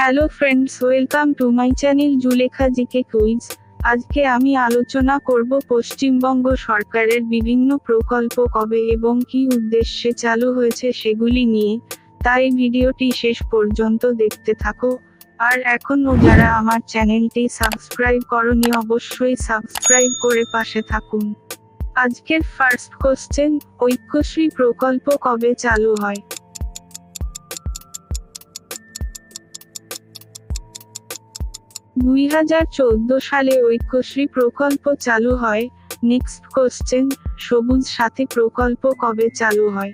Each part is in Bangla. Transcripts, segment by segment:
Hello friends welcome to my channel Zulekha GK quiz আজকে আমি আলোচনা করব পশ্চিমবঙ্গ সরকারের বিভিন্ন প্রকল্প কবে এবং কি উদ্দেশ্যে চালু হয়েছে সেগুলি নিয়ে। তাই ভিডিওটি শেষ পর্যন্ত দেখতে থাকো। আর এখনও যারা আমার চ্যানেলটি সাবস্ক্রাইব করনি অবশ্যই সাবস্ক্রাইব করে পাশে থাকুন। আজকের ফার্স্ট কোশ্চেন ঐক্যশ্রী প্রকল্প কবে চালু হয়? দুই হাজার চোদ্দ সালে ঐক্যশ্রী প্রকল্প চালু হয়। নেক্সট কোশ্চেন সবুজ সাথী প্রকল্প কবে চালু হয়?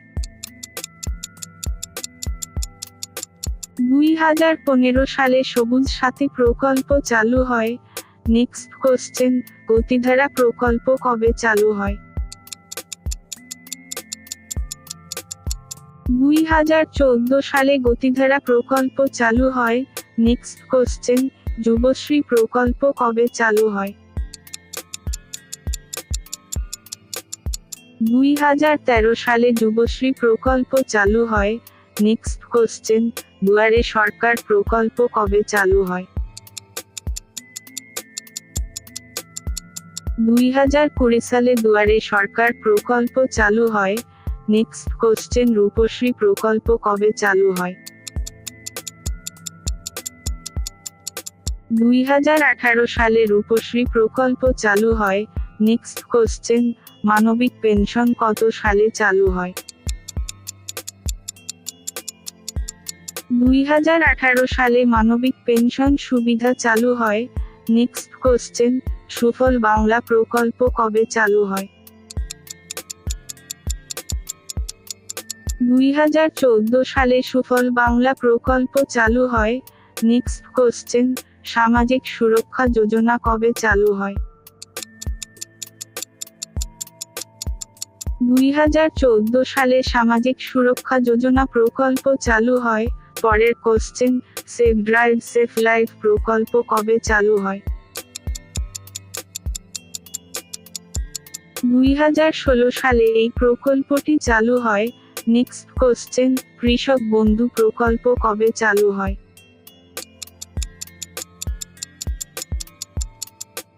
দুই হাজার পনেরো সালে সবুজ সাথী প্রকল্প চালু হয়। নেক্সট কোশ্চেন গতিধারা প্রকল্প কবে চালু হয়? দুই হাজার চোদ্দ সালে গতিধারা প্রকল্প চালু হয়। নেক্সট কোশ্চেন যুবশ্রী প্রকল্প কবে চালু হয়? দুই হাজার তেরো সালে যুবশ্রী প্রকল্প চালু হয়। নেক্সট কোশ্চেন দুয়ারে সরকার প্রকল্প কবে চালু হয়? দুই হাজার কুড়ি সালে দুয়ারে সরকার প্রকল্প চালু হয়। নেক্সট কোশ্চেন রূপশ্রী প্রকল্প কবে চালু হয়? দুই হাজার আঠারো সালে রূপশ্রী প্রকল্প চালু হয়। নেক্সট কোশ্চেন মানবিক পেনশন কত সালে চালু হয়? দুই হাজার আঠারো সালে মানবিক পেনশন সুবিধা চালু হয়। নেক্সট কোশ্চেন সুফল বাংলা প্রকল্প কবে চালু হয়? দুই হাজার চোদ্দ সালে সুফল বাংলা প্রকল্প চালু হয়। নেক্সট কোশ্চেন সামাজিক সুরক্ষা যোজনা কবে চালু হয়? দুই হাজার চোদ্দ সালে সামাজিক সুরক্ষা যোজনা প্রকল্প চালু হয়, পরের question safe drive safe life প্রকল্প কবে চালু হয়? দুই হাজার ষোলো সালে এই প্রকল্পটি চালু হয় নেক্সট কোশ্চেন কৃষক বন্ধু প্রকল্প কবে চালু হয়?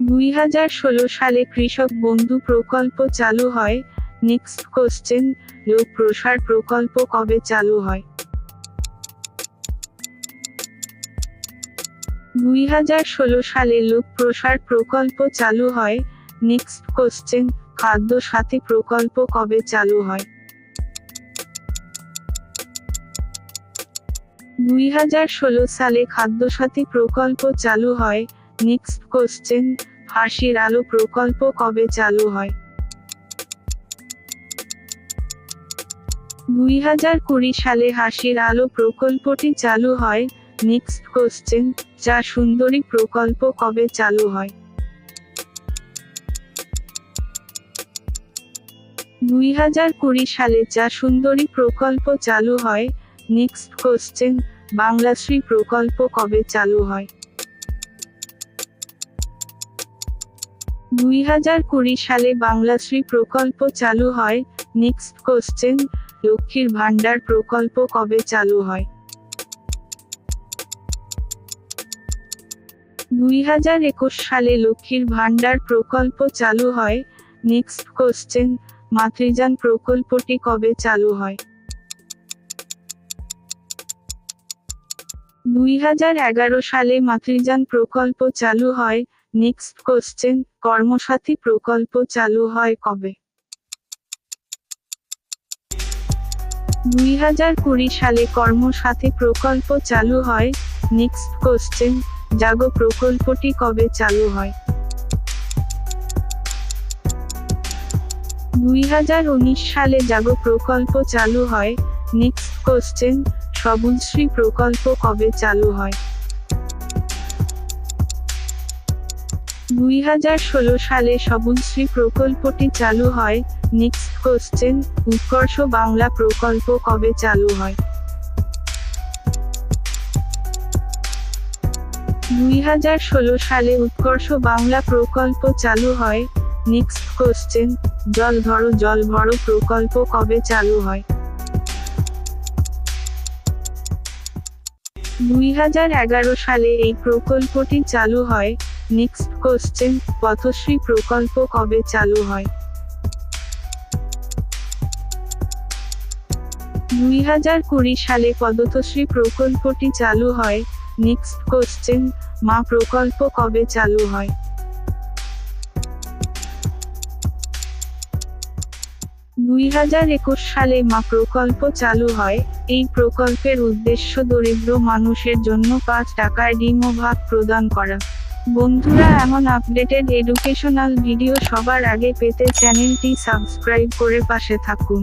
দুই হাজার ষোলো সালে কৃষক বন্ধু প্রকল্প চালু হয়। নেক্সট কোশ্চেন লোক প্রসার প্রকল্প কবে চালু হয়? দুই হাজার ষোলো সালে লোক প্রসার প্রকল্প চালু হয়। নেক্সট কোশ্চেন খাদ্য সাথী প্রকল্প কবে চালু হয়? দুই হাজার ষোলো সালে খাদ্যসাথী প্রকল্প চালু হয়। নেক্সট কোশ্চেন হাসির আলো প্রকল্প কবে চালু হয়? দুই হাজার কুড়ি সালে হাসির আলো প্রকল্পটি চালু হয়, নেক্সট কোশ্চেন চা সুন্দরী প্রকল্প কবে চালু হয়? দুই হাজার কুড়ি সালে যা সুন্দরী প্রকল্প চালু হয়, নেক্সট কোশ্চেন, বাংলাশ্রী প্রকল্প কবে চালু হয়? দুই হাজার কুড়ি সালে বাংলাশ্রী প্রকল্প চালু হয়। নেক্সট কোশ্চেন লক্ষ্মীর ভান্ডার প্রকল্প কবে চালু হয়? দুই হাজার একুশ সালে লক্ষ্মীর ভান্ডার প্রকল্প চালু হয়। নেক্সট কোশ্চেন মাতৃযান প্রকল্পটি কবে চালু হয়? দুই হাজার এগারো সালে মাতৃযান প্রকল্প চালু হয়। নেক্সট কোশ্চেন কর্মসাথী প্রকল্প চালু হয় কবে? দুই হাজার কুড়ি সালে কর্মসাথী প্রকল্প চালু হয় নেক্সট কোশ্চেন জাগো প্রকল্পটি কবে চালু হয়? দুই হাজার উনিশ সালে জাগো প্রকল্প চালু হয় নেক্সট কোশ্চেন সবুজশ্রী প্রকল্প কবে চালু হয়? দুই হাজার ষোলো সালে সবুজশ্রী প্রকল্পটি চালু হয়। নেক্সট কোশ্চেন, উৎকর্ষ বাংলা প্রকল্প কবে চালু হয়? দুই হাজার ষোলো সালে উৎকর্ষ বাংলা প্রকল্প চালু হয়। নেক্সট কোশ্চেন, জল ধরো, জল ভরো প্রকল্প কবে চালু হয়? দুই হাজার এগারো সালে এই প্রকল্পটি চালু হয়। নেক্সট কোশ্চেন পথশ্রী প্রকল্প কবে চালু হয়? দুই হাজার কুড়ি সালে পদতশ্রী প্রকল্পটি চালু হয়। নেক্সট কোশ্চেন মা প্রকল্প কবে চালু হয়? দুই হাজার একুশ সালে মা প্রকল্প চালু হয়। এই প্রকল্পের উদ্দেশ্য দরিদ্র মানুষের জন্য পাঁচ টাকায় ডিম ও ভাত প্রদান করা। বন্ধুরা এমন আপডেটেড এডুকেশনাল ভিডিও সবার আগে পেতে চ্যানেলটি সাবস্ক্রাইব করে পাশে থাকুন।